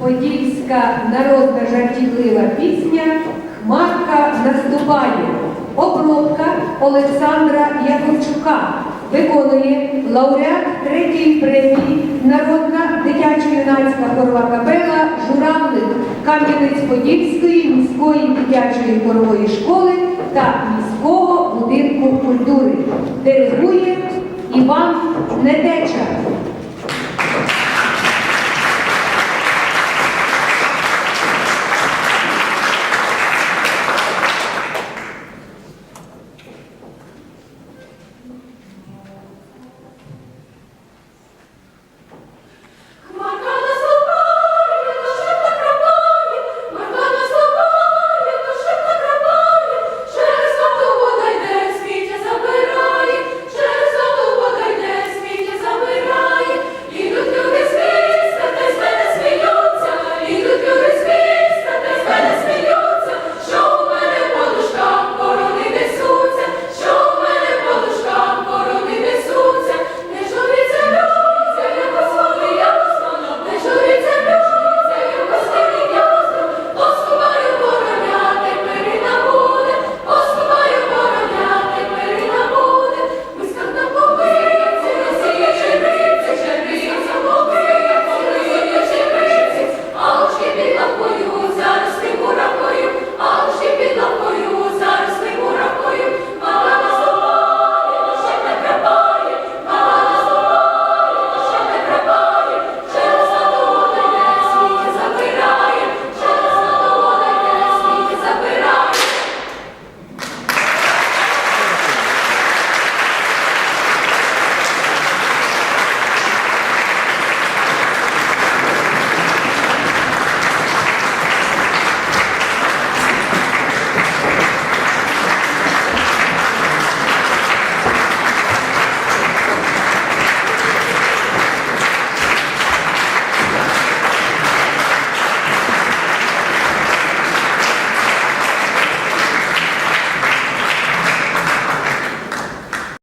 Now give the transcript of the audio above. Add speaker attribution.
Speaker 1: Подільська народна жартівлива пісня Хмарка наступає. Обробка Олександра Яковчука виконує лауреат третьої премії Народна дитячо-юнацька хорова капела Журавлик Кам'янець-Подільської міської дитячої хорової школи та міського будинку культури. Диригує Іван Недеча.